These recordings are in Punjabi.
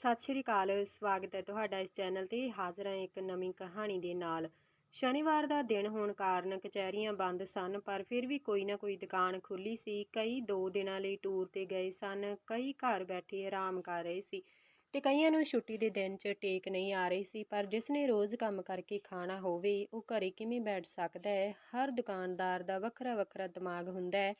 ਸਤਿ ਸ਼੍ਰੀ ਅਕਾਲ, ਸਵਾਗਤ ਹੈ ਤੁਹਾਡਾ ਇਸ ਚੈਨਲ ਤੇ ਹਾਜ਼ਰ ਹਾਂ ਇੱਕ ਨਵੀਂ ਕਹਾਣੀ ਦੇ ਨਾਲ। ਸ਼ਨੀਵਾਰ ਦਾ ਦਿਨ ਹੋਣ ਕਾਰਨ ਕਚਹਿਰੀਆਂ ਬੰਦ ਸਨ, ਪਰ ਫਿਰ ਵੀ ਕੋਈ ਨਾ ਕੋਈ ਦੁਕਾਨ ਖੁੱਲੀ ਸੀ। ਕਈ ਦੋ ਦਿਨਾਂ ਲਈ ਟੂਰ ਤੇ ਗਏ ਸਨ, ਕਈ ਘਰ ਬੈਠੇ ਆਰਾਮ ਕਰ ਰਹੇ ਸੀ ਤੇ ਕਈਆਂ ਨੂੰ ਛੁੱਟੀ ਦੇ ਦਿਨ 'ਚ ਟੇਕ ਨਹੀਂ ਆ ਰਹੀ ਸੀ, ਪਰ ਜਿਸ ਨੇ ਰੋਜ਼ ਕੰਮ ਕਰਕੇ ਖਾਣਾ ਹੋਵੇ, ਉਹ ਘਰੇ ਕਿਵੇਂ ਬੈਠ ਸਕਦਾ ਹੈ? ਹਰ ਦੁਕਾਨਦਾਰ ਦਾ ਵੱਖਰਾ ਵੱਖਰਾ ਦਿਮਾਗ ਹੁੰਦਾ ਹੈ।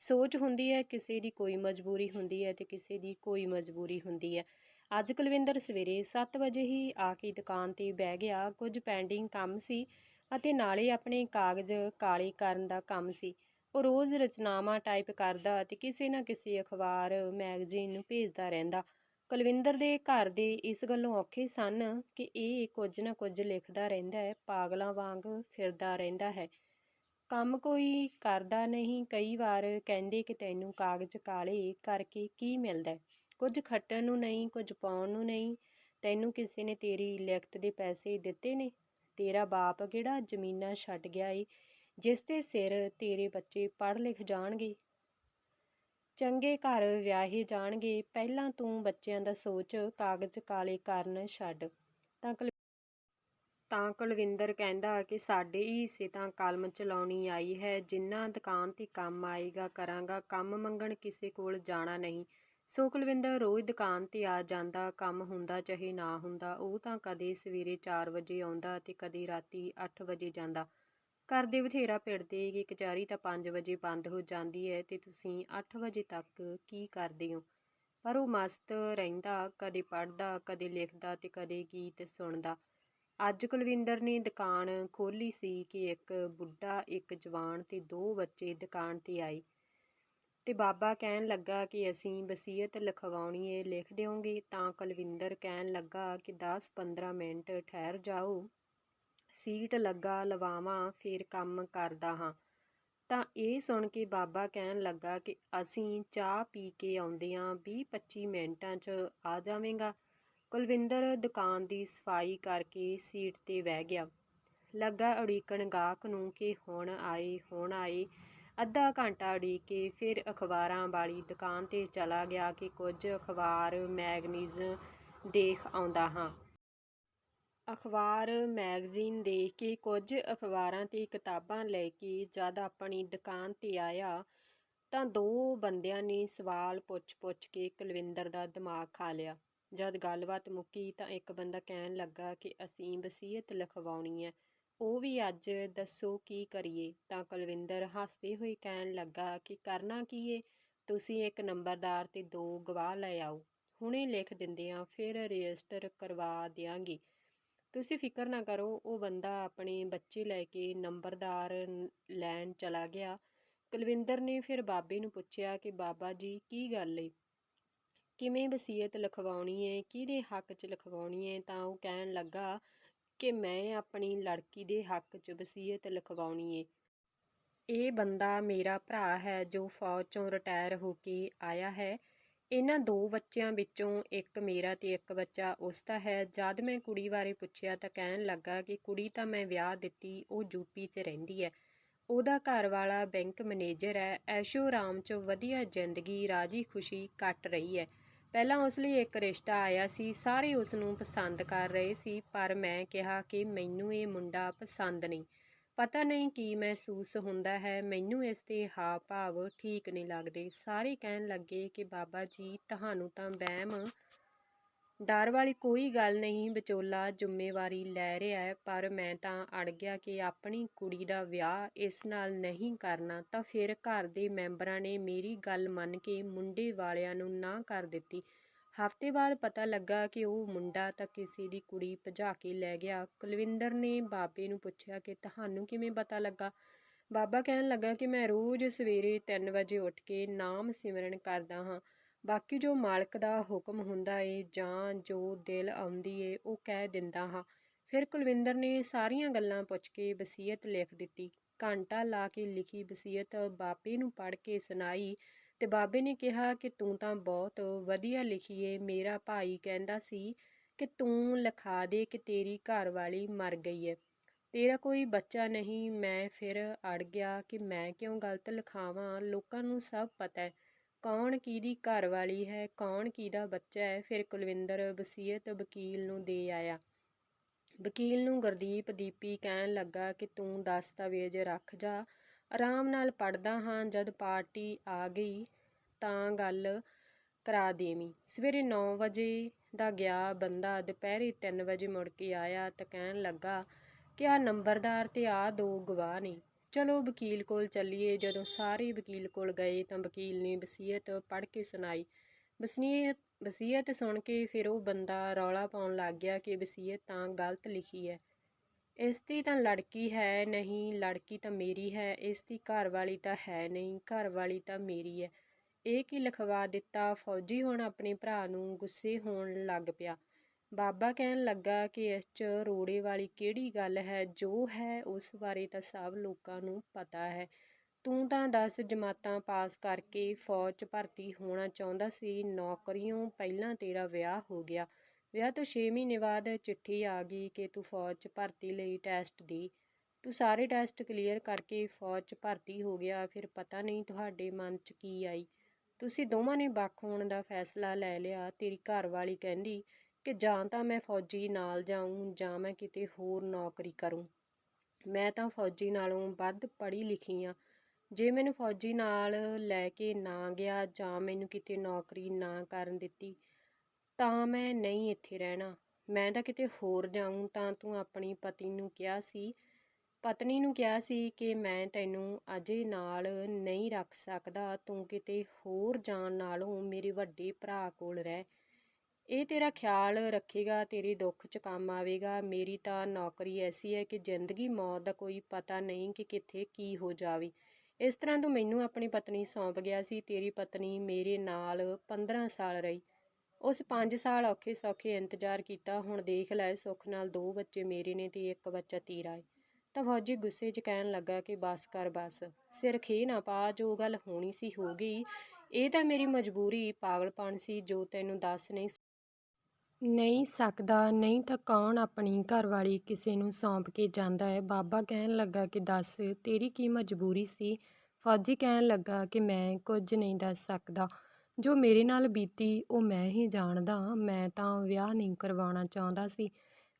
ਸੋਚ ਹੁੰਦੀ ਹੈ, ਕਿਸੇ ਦੀ ਕੋਈ ਮਜਬੂਰੀ ਹੁੰਦੀ ਹੈ ਤੇ ਕਿਸੇ ਦੀ ਕੋਈ ਮਜਬੂਰੀ ਹੁੰਦੀ ਹੈ। ਅੱਜ ਕੁਲਵਿੰਦਰ ਸਵੇਰੇ 7 ਵਜੇ ਹੀ ਆ ਕੇ ਦੁਕਾਨ ਤੇ ਬਹਿ ਗਿਆ। ਕੁਝ ਪੈਂਡਿੰਗ ਕੰਮ ਸੀ ਅਤੇ ਨਾਲੇ ਆਪਣੇ ਕਾਗਜ਼ ਕਾਲੇ ਕਰਨ ਦਾ ਕੰਮ ਸੀ। ਉਹ ਰੋਜ਼ ਰਚਨਾਵਾਂ ਟਾਈਪ ਕਰਦਾ ਅਤੇ ਕਿਸੇ ਨਾ ਕਿਸੇ ਅਖਬਾਰ ਮੈਗਜ਼ੀਨ ਨੂੰ ਭੇਜਦਾ ਰਹਿੰਦਾ। ਕੁਲਵਿੰਦਰ ਦੇ ਘਰ ਦੇ ਇਸ ਗੱਲੋਂ ਔਖੇ ਸਨ ਕਿ ਇਹ ਕੁਝ ਨਾ ਕੁਝ ਲਿਖਦਾ ਰਹਿੰਦਾ ਹੈ, ਪਾਗਲਾਂ ਵਾਂਗ ਫਿਰਦਾ ਰਹਿੰਦਾ ਹੈ। ਕੰਮ ਕੋਈ ਕਰਦਾ ਨਹੀਂ। ਕਈ ਵਾਰ ਕਹਿੰਦੇ ਕਿ ਤੈਨੂੰ ਕਾਗਜ਼ ਕਾਲੇ ਕਰਕੇ ਕੀ ਮਿਲਦਾ ਕੁਝ ਖੱਟਣ ਨੂੰ ਨਹੀਂ, ਕੁਝ ਪਾਉਣ ਨੂੰ ਨਹੀਂ। ਤੈਨੂੰ ਕਿਸੇ ਨੇ ਤੇਰੀ ਲਿਖਤ ਦੇ ਪੈਸੇ ਦਿੱਤੇ ਨੇ? ਤੇਰਾ ਬਾਪ ਕਿਹੜਾ ਜ਼ਮੀਨਾਂ ਛੱਡ ਗਿਆ ਏ, ਜਿਸ ਦੇ ਸਿਰ ਤੇਰੇ ਬੱਚੇ ਪੜ੍ਹ ਲਿਖ ਜਾਣਗੇ? ਚੰਗੇ ਘਰ ਵਿਆਹੇ ਜਾਣਗੇ, ਪਹਿਲਾਂ ਤੂੰ ਬੱਚਿਆਂ ਦਾ ਸੋਚ ਕਾਗਜ਼ ਕਾਲੇ ਕਰਨ ਛੱਡ। ਤਾਂ ਕੁਲ ਤਾਂ ਕੁਲਵਿੰਦਰ ਕਹਿੰਦਾ ਕਿ ਸਾਡੇ ਹੀ ਹਿੱਸੇ ਤਾਂ ਕਲਮ ਚਲਾਉਣੀ ਆਈ ਹੈ, ਜਿੰਨਾ ਦੁਕਾਨ ਤੇ ਕੰਮ ਆਏਗਾ ਕਰਾਂਗਾ, ਕੰਮ ਮੰਗਣ ਕਿਸੇ ਕੋਲ ਜਾਣਾ ਨਹੀਂ। ਸੋ ਕੁਲਵਿੰਦਰ, ਰੋਜ਼ ਦੁਕਾਨ ਤੇ ਆ ਜਾਂਦਾ, ਕੰਮ ਹੁੰਦਾ ਚਾਹੇ ਨਾ ਹੁੰਦਾ, ਉਹ ਤਾਂ ਕਦੇ ਸਵੇਰੇ 4 ਵਜੇ ਆਉਂਦਾ ਤੇ ਕਦੇ ਰਾਤੀ 8 ਵਜੇ ਜਾਂਦਾ। ਘਰ ਦੇ ਬਥੇਰਾ ਪਿੜਦੇ ਕਿ ਕਚਹਿਰੀ ਤਾਂ 5 ਵਜੇ ਬੰਦ ਹੋ ਜਾਂਦੀ ਹੈ ਤੇ ਤੁਸੀਂ 8 ਵਜੇ ਤੱਕ ਕੀ ਕਰਦੇ ਹੋ? ਪਰ ਉਹ ਮਸਤ ਰਹਿੰਦਾ, ਕਦੇ ਪੜ੍ਹਦਾ, ਕਦੇ ਲਿਖਦਾ ਤੇ ਕਦੇ ਗੀਤ ਸੁਣਦਾ। ਅੱਜ ਕੁਲਵਿੰਦਰ ਨੇ ਦੁਕਾਨ ਖੋਲੀ ਸੀ ਕਿ ਇੱਕ ਬੁੱਢਾ, ਇੱਕ ਜਵਾਨ ਤੇ ਦੋ ਬੱਚੇ ਦੁਕਾਨ ਤੇ ਆਏ। ਤੇ ਬਾਬਾ ਕਹਿਣ ਲੱਗਾ ਕਿ ਅਸੀਂ ਵਸੀਅਤ ਲਿਖਵਾਉਣੀ ਏ, ਲਿਖ ਦਿਓਗੇ। ਤਾਂ ਕੁਲਵਿੰਦਰ ਕਹਿਣ ਲੱਗਾ ਕਿ 10-15 ਮਿੰਟ ਠਹਿਰ ਜਾਓ। ਸੀਟ ਲੱਗਾ, ਲਵਾਵਾਂ, ਫਿਰ ਕੰਮ ਕਰਦਾ ਹਾਂ। ਤਾਂ ਇਹ ਸੁਣ ਕੇ ਬਾਬਾ ਕਹਿਣ ਲੱਗਾ ਕਿ ਅਸੀਂ ਚਾਹ ਪੀ ਕੇ ਆਉਂਦੇ ਆਂ 20-25 ਮਿੰਟਾਂ 'ਚ ਆ ਜਾਵੇਂਗਾ। ਕੁਲਵਿੰਦਰ ਦੁਕਾਨ ਦੀ ਸਫ਼ਾਈ ਕਰਕੇ ਸੀਟ ਤੇ ਬਹਿ ਗਿਆ। ਲੱਗਾ ਉਡੀਕਣ ਗਾਹਕ ਨੂੰ ਕਿ ਹੁਣ ਆਏ ਹੁਣ ਆਏ। ਅੱਧਾ ਘੰਟਾ ਉਡੀਕ ਕੇ ਫਿਰ ਅਖਬਾਰਾਂ ਵਾਲੀ ਦੁਕਾਨ ਤੇ ਚਲਾ ਗਿਆ ਕਿ ਕੁਝ ਅਖਬਾਰ ਮੈਗਨੀਜ਼ ਦੇਖ ਆਉਂਦਾ ਹਾਂ। ਅਖਬਾਰ ਮੈਗਜ਼ੀਨ ਦੇਖ ਕੇ ਕੁਝ ਅਖਬਾਰਾਂ ਤੇ ਕਿਤਾਬਾਂ ਲੈ ਕੇ ਜਦ ਆਪਣੀ ਦੁਕਾਨ ਤੇ ਆਇਆ ਤਾਂ ਦੋ ਬੰਦਿਆਂ ਨੇ ਸਵਾਲ ਪੁੱਛ-ਪੁੱਛ ਕੇ ਕੁਲਵਿੰਦਰ ਦਾ ਦਿਮਾਗ ਖਾ ਲਿਆ। ਜਦ ਗੱਲਬਾਤ ਮੁੱਕੀ ਤਾਂ ਇੱਕ ਬੰਦਾ ਕਹਿਣ ਲੱਗਾ ਕਿ ਅਸੀਂ ਵਸੀਅਤ ਲਿਖਵਾਉਣੀ ਹੈ। ਉਹ ਵੀ ਅੱਜ ਦੱਸੋ ਕੀ ਕਰੀਏ? ਤਾਂ ਕੁਲਵਿੰਦਰ ਹੱਸਦੇ ਹੋਏ ਕਹਿਣ ਲੱਗਾ ਕਿ ਕਰਨਾ ਕੀ ਏ? ਤੁਸੀਂ ਇੱਕ ਨੰਬਰਦਾਰ ਤੇ ਦੋ ਗਵਾਹ ਲੈ ਆਓ। ਹੁਣੇ ਲਿਖ ਦਿੰਦੇ ਆ ਫਿਰ ਰਜਿਸਟਰ ਕਰਵਾ ਦਿਆਂਗੇ। ਤੁਸੀਂ ਫਿਕਰ ਨਾ ਕਰੋ, ਉਹ ਬੰਦਾ ਆਪਣੇ ਬੱਚੇ ਲੈ ਕੇ ਨੰਬਰਦਾਰ ਲੈਣ ਚਲਾ ਗਿਆ। ਕੁਲਵਿੰਦਰ ਨੇ ਫਿਰ ਬਾਬੇ ਨੂੰ ਪੁੱਛਿਆ ਕਿ ਬਾਬਾ ਜੀ, ਕੀ ਗੱਲ ਏ? ਕਿਵੇਂ ਵਸੀਅਤ ਲਿਖਵਾਉਣੀ ਏ? ਕਿਹਦੇ ਹੱਕ 'ਚ ਲਿਖਵਾਉਣੀ ਏ? ਤਾਂ ਉਹ ਕਹਿਣ ਲੱਗਾ ਕਿ ਮੈਂ ਆਪਣੀ ਲੜਕੀ ਦੇ ਹੱਕ 'ਚ ਵਸੀਅਤ ਲਿਖਵਾਉਣੀ ਏ। ਇਹ ਬੰਦਾ ਮੇਰਾ ਭਰਾ ਹੈ ਜੋ ਫੌਜ 'ਚੋਂ ਰਿਟਾਇਰ ਹੋ ਕੇ ਆਇਆ ਹੈ। ਇਹਨਾਂ ਦੋ ਬੱਚਿਆਂ ਵਿੱਚੋਂ ਇੱਕ ਮੇਰਾ ਤੇ ਇੱਕ ਬੱਚਾ ਉਸ ਦਾ ਹੈ। ਜਦ ਮੈਂ ਕੁੜੀ ਬਾਰੇ ਪੁੱਛਿਆ ਤਾਂ ਕਹਿਣ ਲੱਗਾ ਕਿ ਕੁੜੀ ਤਾਂ ਮੈਂ ਵਿਆਹ ਦਿੱਤੀ, ਉਹ ਯੂਪੀ 'ਚ ਰਹਿੰਦੀ ਹੈ। ਉਹਦਾ ਘਰ ਵਾਲਾ ਬੈਂਕ ਮੈਨੇਜਰ ਹੈ। ਐਸ਼ੋ ਆਰਾਮ 'ਚ ਵਧੀਆ ਜ਼ਿੰਦਗੀ ਰਾਜੀ ਖੁਸ਼ੀ ਕੱਟ ਰਹੀ ਹੈ। ਪਹਿਲਾਂ ਉਸ ਲਈ ਇੱਕ ਰਿਸ਼ਤਾ ਆਇਆ ਸੀ, ਸਾਰੇ ਉਸ ਨੂੰ ਪਸੰਦ ਕਰ ਰਹੇ ਸੀ, ਪਰ ਮੈਂ ਕਿਹਾ ਕਿ ਮੈਨੂੰ ਇਹ ਮੁੰਡਾ ਪਸੰਦ ਨਹੀਂ। ਪਤਾ ਨਹੀਂ ਕੀ ਮਹਿਸੂਸ ਹੁੰਦਾ ਹੈ, ਮੈਨੂੰ ਇਸ ਦੇ ਹਾਵ ਭਾਵ ਠੀਕ ਨਹੀਂ ਲੱਗਦੇ। ਸਾਰੇ ਕਹਿਣ ਲੱਗੇ ਕਿ ਬਾਬਾ ਜੀ, ਤੁਹਾਨੂੰ ਤਾਂ ਵਹਿਮ ਡਰ ਵਾਲੀ ਕੋਈ ਗੱਲ ਨਹੀਂ, ਵਿਚੋਲਾ ਜ਼ਿੰਮੇਵਾਰੀ ਲੈ ਰਿਹਾ ਪਰ ਮੈਂ ਤਾਂ ਅੜ ਗਿਆ ਕਿ ਆਪਣੀ ਕੁੜੀ ਦਾ ਵਿਆਹ ਇਸ ਨਾਲ ਨਹੀਂ ਕਰਨਾ ਤਾਂ ਫਿਰ ਘਰ ਦੇ ਮੈਂਬਰਾਂ ਨੇ ਮੇਰੀ ਗੱਲ ਮੰਨ ਕੇ ਮੁੰਡੇ ਵਾਲਿਆਂ ਨੂੰ ਨਾ ਕਰ ਦਿੱਤੀ। ਹਫ਼ਤੇ ਬਾਅਦ ਪਤਾ ਲੱਗਾ ਕਿ ਉਹ ਮੁੰਡਾ ਤਾਂ ਕਿਸੇ ਦੀ ਕੁੜੀ ਭਜਾ ਕੇ ਲੈ ਗਿਆ। ਕੁਲਵਿੰਦਰ ਨੇ ਬਾਬੇ ਨੂੰ ਪੁੱਛਿਆ ਕਿ ਤੁਹਾਨੂੰ ਕਿਵੇਂ ਪਤਾ ਲੱਗਾ? ਬਾਬਾ ਕਹਿਣ ਲੱਗਾ ਕਿ ਮੈਂ ਰੋਜ਼ ਸਵੇਰੇ 3 ਵਜੇ ਉੱਠ ਕੇ ਨਾਮ ਸਿਮਰਨ ਕਰਦਾ ਹਾਂ। ਬਾਕੀ ਜੋ ਮਾਲਕ ਦਾ ਹੁਕਮ ਹੁੰਦਾ ਏ, ਜਾਂ ਜੋ ਦਿਲ ਆਉਂਦੀ ਏ, ਉਹ ਕਹਿ ਦਿੰਦਾ ਹਾਂ। ਫਿਰ ਕੁਲਵਿੰਦਰ ਨੇ ਸਾਰੀਆਂ ਗੱਲਾਂ ਪੁੱਛ ਕੇ ਵਸੀਅਤ ਲਿਖ ਦਿੱਤੀ। ਘੰਟਾ ਲਾ ਕੇ ਲਿਖੀ ਵਸੀਅਤ ਬਾਬੇ ਨੂੰ ਪੜ੍ਹ ਕੇ ਸੁਣਾਈ ਤੇ ਬਾਬੇ ਨੇ ਕਿਹਾ ਕਿ ਤੂੰ ਤਾਂ ਬਹੁਤ ਵਧੀਆ ਲਿਖੀ ਏ, ਮੇਰਾ ਭਾਈ ਕਹਿੰਦਾ ਸੀ ਕਿ ਤੂੰ ਲਿਖਾ ਦੇ ਕਿ ਤੇਰੀ ਘਰ ਵਾਲੀ ਮਰ ਗਈ ਏ। ਤੇਰਾ ਕੋਈ ਬੱਚਾ ਨਹੀਂ, ਮੈਂ ਫਿਰ ਅੜ ਗਿਆ ਕਿ ਮੈਂ ਕਿਉਂ ਗਲਤ ਲਿਖਾਵਾਂ, ਲੋਕਾਂ ਨੂੰ ਸਭ ਪਤਾ ਹੈ ਕੌਣ ਕਿਹਦੀ ਘਰ ਵਾਲੀ ਹੈ, ਕੌਣ ਕਿਹਦਾ ਬੱਚਾ ਹੈ, ਫਿਰ ਕੁਲਵਿੰਦਰ ਵਸੀਅਤ ਵਕੀਲ ਨੂੰ ਦੇ ਆਇਆ। ਵਕੀਲ ਨੂੰ ਗੁਰਦੀਪ ਦੀਪੀ ਕਹਿਣ ਲੱਗਾ ਕਿ ਤੂੰ ਦਸਤਾਵੇਜ਼ ਰੱਖ ਜਾ, ਆਰਾਮ ਨਾਲ ਪੜ੍ਹਦਾ ਹਾਂ, ਜਦ ਪਾਰਟੀ ਆ ਗਈ ਤਾਂ ਗੱਲ ਕਰਾ ਦੇਵੀਂ। ਸਵੇਰੇ 9 ਵਜੇ ਦਾ ਗਿਆ ਬੰਦਾ, ਦੁਪਹਿਰੇ 3 ਵਜੇ ਮੁੜ ਕੇ ਆਇਆ ਤਾਂ ਕਹਿਣ ਲੱਗਾ ਕਿ ਆ ਨੰਬਰਦਾਰ ਤੇ ਆ ਦੋ ਗਵਾਹ ਨੇ। ਚਲੋ ਵਕੀਲ ਕੋਲ ਚੱਲੀਏ, ਜਦੋਂ ਸਾਰੇ ਵਕੀਲ ਕੋਲ ਗਏ ਤਾਂ ਵਕੀਲ ਨੇ ਵਸੀਅਤ ਪੜ੍ਹ ਕੇ ਸੁਣਾਈ। ਵਸੀਅਤ ਵਸੀਅਤ ਸੁਣ ਕੇ ਫਿਰ ਉਹ ਬੰਦਾ ਰੌਲਾ ਪਾਉਣ ਲੱਗ ਗਿਆ ਕਿ ਵਸੀਅਤ ਤਾਂ ਗਲਤ ਲਿਖੀ ਹੈ। ਇਸ ਦੀ ਤਾਂ ਲੜਕੀ ਹੈ ਨਹੀਂ, ਲੜਕੀ ਤਾਂ ਮੇਰੀ ਹੈ, ਇਸ ਦੀ ਘਰ ਵਾਲੀ ਤਾਂ ਹੈ ਨਹੀਂ, ਘਰ ਵਾਲੀ ਤਾਂ ਮੇਰੀ ਹੈ। ਇਹ ਕੀ ਲਿਖਵਾ ਦਿੱਤਾ? ਫੌਜੀ ਹੁਣ ਆਪਣੇ ਭਰਾ ਨੂੰ ਗੁੱਸੇ ਹੋਣ ਲੱਗ ਪਿਆ। ਬਾਬਾ ਕਹਿਣ ਲੱਗਾ ਕਿ ਇਸ 'ਚ ਰੋੜੇ ਵਾਲੀ ਕਿਹੜੀ ਗੱਲ ਹੈ? ਜੋ ਹੈ ਉਸ ਬਾਰੇ ਤਾਂ ਸਭ ਲੋਕਾਂ ਨੂੰ ਪਤਾ ਹੈ। ਤੂੰ ਤਾਂ 10 ਜਮਾਤਾਂ ਪਾਸ ਕਰਕੇ ਫੌਜ 'ਚ ਭਰਤੀ ਹੋਣਾ ਚਾਹੁੰਦਾ ਸੀ, ਨੌਕਰੀਓਂ ਪਹਿਲਾਂ ਤੇਰਾ ਵਿਆਹ ਹੋ ਗਿਆ। ਵਿਆਹ ਤੋਂ 6 ਮਹੀਨੇ ਬਾਅਦ ਚਿੱਠੀ ਆ ਗਈ ਕਿ ਤੂੰ ਫੌਜ 'ਚ ਭਰਤੀ ਲਈ ਟੈਸਟ ਦੀ। ਤੂੰ ਸਾਰੇ ਟੈਸਟ ਕਲੀਅਰ ਕਰਕੇ ਫੌਜ 'ਚ ਭਰਤੀ ਹੋ ਗਿਆ, ਫਿਰ ਪਤਾ ਨਹੀਂ ਤੁਹਾਡੇ ਮਨ 'ਚ ਕੀ ਆਈ। ਤੁਸੀਂ ਦੋਵਾਂ ਨੇ ਵੱਖ ਹੋਣ ਦਾ ਫੈਸਲਾ ਲੈ ਲਿਆ। ਤੇਰੀ ਘਰ ਵਾਲੀ ਕਹਿੰਦੀ ਕਿ ਜਾਂ ਤਾਂ ਮੈਂ ਫੌਜੀ ਨਾਲ ਜਾਊਂ ਜਾਂ ਮੈਂ ਕਿਤੇ ਹੋਰ ਨੌਕਰੀ ਕਰੂੰ। ਮੈਂ ਤਾਂ ਫੌਜੀ ਨਾਲੋਂ ਵੱਧ ਪੜ੍ਹੀ ਲਿਖੀ ਹਾਂ ਜੇ ਮੈਨੂੰ ਫੌਜੀ ਨਾਲ ਲੈ ਕੇ ਨਾ ਗਿਆ ਜਾਂ ਮੈਨੂੰ ਕਿਤੇ ਨੌਕਰੀ ਨਾ ਕਰਨ ਦਿੱਤੀ, ਤਾਂ ਮੈਂ ਨਹੀਂ ਇੱਥੇ ਰਹਿਣਾ। ਮੈਂ ਤਾਂ ਕਿਤੇ ਹੋਰ ਜਾਊਂ, ਤਾਂ ਤੂੰ ਆਪਣੀ ਪਤੀ ਨੂੰ ਕਿਹਾ ਸੀ, ਪਤਨੀ ਨੂੰ ਕਿਹਾ ਸੀ ਕਿ ਮੈਂ ਤੈਨੂੰ ਅਜੇ ਨਾਲ ਨਹੀਂ ਰੱਖ ਸਕਦਾ, ਤੂੰ ਕਿਤੇ ਹੋਰ ਜਾਣ ਨਾਲੋਂ ਮੇਰੇ ਵੱਡੇ ਭਰਾ ਕੋਲ ਰਹਿ। ਇਹ ਤੇਰਾ ਖਿਆਲ ਰੱਖੇਗਾ, ਤੇਰੇ ਦੁੱਖ 'ਚ ਕੰਮ ਆਵੇਗਾ। ਮੇਰੀ ਤਾਂ ਨੌਕਰੀ ਐਸੀ ਹੈ ਕਿ ਜ਼ਿੰਦਗੀ, ਮੌਤ ਦਾ ਕੋਈ ਪਤਾ ਨਹੀਂ ਕਿ ਕਿੱਥੇ ਕੀ ਹੋ ਜਾਵੇ। ਇਸ ਤਰ੍ਹਾਂ ਤੂੰ ਮੈਨੂੰ ਆਪਣੀ ਪਤਨੀ ਸੌਂਪ ਗਿਆ ਸੀ। ਤੇਰੀ ਪਤਨੀ ਮੇਰੇ ਨਾਲ 15 ਸਾਲ ਰਹੀ। ਉਸ 5 ਸਾਲ ਔਖੇ ਸੌਖੇ ਇੰਤਜ਼ਾਰ ਕੀਤਾ। ਹੁਣ ਦੇਖ ਲੈ, ਸੁੱਖ ਨਾਲ ਦੋ ਬੱਚੇ ਮੇਰੇ ਨੇ ਤੇ ਇੱਕ ਬੱਚਾ ਤੇਰਾ ਹੈ ਤਾਂ ਫੌਜੀ ਗੁੱਸੇ 'ਚ ਕਹਿਣ ਲੱਗਾ ਕਿ ਬਸ ਕਰ ਬਸ। ਸਿਰ ਖੇ ਨਾ ਪਾ, ਜੋ ਗੱਲ ਹੋਣੀ ਸੀ ਹੋ ਗਈ। ਇਹ ਤਾਂ ਮੇਰੀ ਮਜਬੂਰੀ, ਪਾਗਲਪਣ ਸੀ, ਜੋ ਤੈਨੂੰ ਦੱਸ ਨਹੀਂ ਨਹੀਂ ਸਕਦਾ, ਨਹੀਂ ਤਾਂ ਕੌਣ ਆਪਣੀ ਘਰਵਾਲੀ ਕਿਸੇ ਨੂੰ ਸੌਂਪ ਕੇ ਜਾਂਦਾ ਹੈ? ਬਾਬਾ ਕਹਿਣ ਲੱਗਾ ਕਿ ਦੱਸ, ਤੇਰੀ ਕੀ ਮਜਬੂਰੀ ਸੀ? ਫੌਜੀ ਕਹਿਣ ਲੱਗਾ ਕਿ ਮੈਂ ਕੁਝ ਨਹੀਂ ਦੱਸ ਸਕਦਾ। ਜੋ ਮੇਰੇ ਨਾਲ ਬੀਤੀ, ਉਹ ਮੈਂ ਹੀ ਜਾਣਦਾ ਮੈਂ ਤਾਂ ਵਿਆਹ ਨਹੀਂ ਕਰਵਾਉਣਾ ਚਾਹੁੰਦਾ ਸੀ।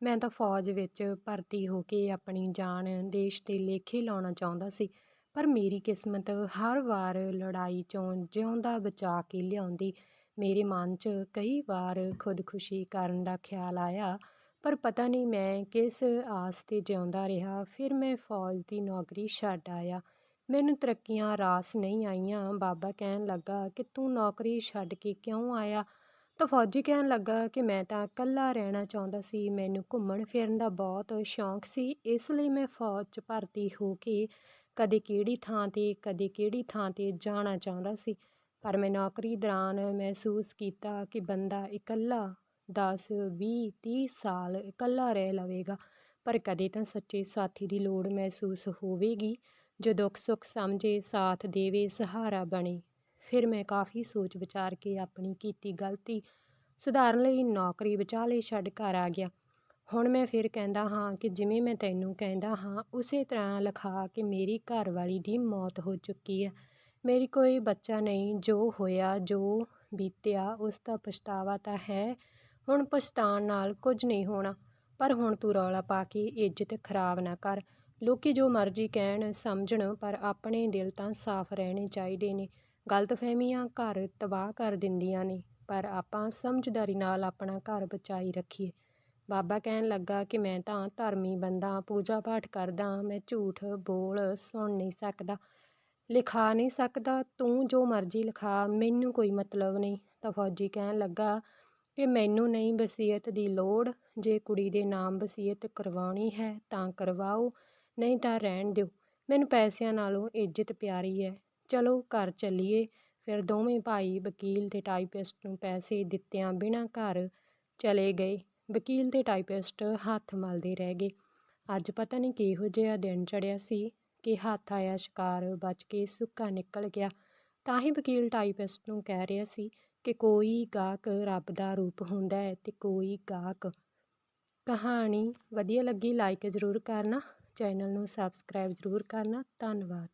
ਮੈਂ ਤਾਂ ਫੌਜ ਵਿੱਚ ਭਰਤੀ ਹੋ ਕੇ ਆਪਣੀ ਜਾਨ ਦੇਸ਼ ਦੇ ਲੇਖੇ ਲਾਉਣਾ ਚਾਹੁੰਦਾ ਸੀ। ਪਰ ਮੇਰੀ ਕਿਸਮਤ ਹਰ ਵਾਰ ਲੜਾਈ 'ਚੋਂ ਜਿਉਂਦਾ ਬਚਾ ਕੇ ਲਿਆਉਂਦੀ। ਮੇਰੇ ਮਨ 'ਚ ਕਈ ਵਾਰ ਖੁਦਕੁਸ਼ੀ ਕਰਨ ਦਾ ਖਿਆਲ ਆਇਆ, ਪਰ ਪਤਾ ਨਹੀਂ ਮੈਂ ਕਿਸ ਆਸ 'ਤੇ ਜਿਉਂਦਾ ਰਿਹਾ। ਫਿਰ ਮੈਂ ਫੌਜ ਦੀ ਨੌਕਰੀ ਛੱਡ ਆਇਆ। ਮੈਨੂੰ ਤਰੱਕੀਆਂ ਰਾਸ ਨਹੀਂ ਆਈਆਂ। ਬਾਬਾ ਕਹਿਣ ਲੱਗਾ ਕਿ ਤੂੰ ਨੌਕਰੀ ਛੱਡ ਕੇ ਕਿਉਂ ਆਇਆ? ਤਾਂ ਫੌਜੀ ਕਹਿਣ ਲੱਗਾ ਕਿ ਮੈਂ ਤਾਂ ਇਕੱਲਾ ਰਹਿਣਾ ਚਾਹੁੰਦਾ ਸੀ। ਮੈਨੂੰ ਘੁੰਮਣ ਫਿਰਨ ਦਾ ਬਹੁਤ ਸ਼ੌਂਕ ਸੀ। ਇਸ ਲਈ ਮੈਂ ਫੌਜ 'ਚ ਭਰਤੀ ਹੋ ਕੇ ਕਦੇ ਕਿਹੜੀ ਥਾਂ 'ਤੇ, ਕਦੇ ਕਿਹੜੀ ਥਾਂ 'ਤੇ ਜਾਣਾ ਚਾਹੁੰਦਾ ਸੀ। ਪਰ ਮੈਂ ਨੌਕਰੀ ਦੌਰਾਨ ਮਹਿਸੂਸ ਕੀਤਾ ਕਿ ਬੰਦਾ ਇਕੱਲਾ ਦਸ, ਵੀਹ, ਤੀਹ ਸਾਲ ਇਕੱਲਾ ਰਹਿ ਲਵੇਗਾ। ਪਰ ਕਦੇ ਤਾਂ ਸੱਚੇ ਸਾਥੀ ਦੀ ਲੋੜ ਮਹਿਸੂਸ ਹੋਵੇਗੀ ਜੋ ਦੁੱਖ ਸੁੱਖ ਸਮਝੇ, ਸਾਥ ਦੇਵੇ, ਸਹਾਰਾ ਬਣੇ। ਫਿਰ ਮੈਂ ਕਾਫੀ ਸੋਚ ਵਿਚਾਰ ਕੇ ਆਪਣੀ ਕੀਤੀ ਗਲਤੀ ਸੁਧਾਰਨ ਲਈ ਨੌਕਰੀ ਵਿਚਾਲੇ ਛੱਡ ਘਰ ਆ ਗਿਆ। ਹੁਣ ਮੈਂ ਫਿਰ ਕਹਿੰਦਾ ਹਾਂ ਕਿ ਜਿਵੇਂ ਮੈਂ ਤੈਨੂੰ ਕਹਿੰਦਾ ਹਾਂ, ਉਸੇ ਤਰ੍ਹਾਂ ਲਿਖਾ ਕਿ ਮੇਰੀ ਘਰਵਾਲੀ ਦੀ ਮੌਤ ਹੋ ਚੁੱਕੀ ਹੈ। ਮੇਰੀ ਕੋਈ ਬੱਚਾ ਨਹੀਂ, ਜੋ ਹੋਇਆ, ਜੋ ਬੀਤਿਆ, ਉਸ ਦਾ ਪਛਤਾਵਾ ਤਾਂ ਹੈ। ਹੁਣ ਪਛਤਾਉਣ ਨਾਲ ਕੁਝ ਨਹੀਂ ਹੋਣਾ, ਪਰ ਹੁਣ ਤੂੰ ਰੌਲਾ ਪਾ ਕੇ ਇੱਜ਼ਤ ਖਰਾਬ ਨਾ ਕਰ। ਲੋਕੀ ਜੋ ਮਰਜ਼ੀ ਕਹਿਣ, ਸਮਝਣ, ਪਰ ਆਪਣੇ ਦਿਲ ਤਾਂ ਸਾਫ਼ ਰਹਿਣੇ ਚਾਹੀਦੇ ਨੇ। ਗਲਤਫਹਿਮੀਆਂ ਘਰ ਤਬਾਹ ਕਰ ਦਿੰਦੀਆਂ ਨੇ, ਪਰ ਆਪਾਂ ਸਮਝਦਾਰੀ ਨਾਲ ਆਪਣਾ ਘਰ ਬਚਾਈ ਰੱਖੀਏ। ਬਾਬਾ ਕਹਿਣ ਲੱਗਾ ਕਿ ਮੈਂ ਤਾਂ ਧਰਮੀ ਬੰਦਾ ਪੂਜਾ ਪਾਠ ਕਰਦਾ, ਮੈਂ ਝੂਠ ਬੋਲ ਸੁਣ ਨਹੀਂ ਸਕਦਾ। ਲਿਖਾ ਨਹੀਂ ਸਕਦਾ, ਤੂੰ ਜੋ ਮਰਜ਼ੀ ਲਿਖਾ, ਮੈਨੂੰ ਕੋਈ ਮਤਲਬ ਨਹੀਂ। ਤਾਂ ਫੌਜੀ ਕਹਿਣ ਲੱਗਾ ਕਿ ਮੈਨੂੰ ਨਹੀਂ ਵਸੀਅਤ ਦੀ ਲੋੜ, ਜੇ ਕੁੜੀ ਦੇ ਨਾਮ ਵਸੀਅਤ ਕਰਵਾਉਣੀ ਹੈ ਤਾਂ ਕਰਵਾਓ, ਨਹੀਂ ਤਾਂ ਰਹਿਣ ਦਿਓ। ਮੈਨੂੰ ਪੈਸਿਆਂ ਨਾਲੋਂ ਇੱਜ਼ਤ ਪਿਆਰੀ ਹੈ। ਚਲੋ, ਘਰ ਚੱਲੀਏ। ਫਿਰ ਦੋਵੇਂ ਭਾਈ ਵਕੀਲ ਤੇ ਟਾਈਪਿਸਟ ਨੂੰ ਪੈਸੇ ਦਿੱਤਿਆਂ ਬਿਨਾਂ ਘਰ ਚਲੇ ਗਏ। ਵਕੀਲ ਤੇ ਟਾਈਪਿਸਟ ਹੱਥ ਮਲਦੇ ਰਹਿ ਗਏ। ਅੱਜ ਪਤਾ ਨਹੀਂ ਕਿਹੋ ਜਿਹਾ ਦਿਨ ਚੜਿਆ ਸੀ। ਕਿ ਹੱਥ ਆਇਆ ਸ਼ਿਕਾਰ, ਬਚ ਕੇ ਸੁੱਕਾ ਨਿਕਲ ਗਿਆ। ਤਾਂ ਹੀ ਵਕੀਲ ਟਾਈਪਿਸਟ ਨੂੰ ਕਹਿ ਰਿਹਾ ਸੀ ਕਿ ਕੋਈ ਗਾਹਕ ਰੱਬ ਦਾ ਰੂਪ ਹੁੰਦਾ ਹੈ ਤੇ ਕੋਈ ਗਾਹਕ ਕਹਾਣੀ ਵਧੀਆ ਲੱਗੀ ਲਾਈਕ ਜ਼ਰੂਰ ਕਰਨਾ, ਚੈਨਲ ਨੂੰ ਸਬਸਕ੍ਰਾਈਬ ਜ਼ਰੂਰ ਕਰਨਾ, ਧੰਨਵਾਦ।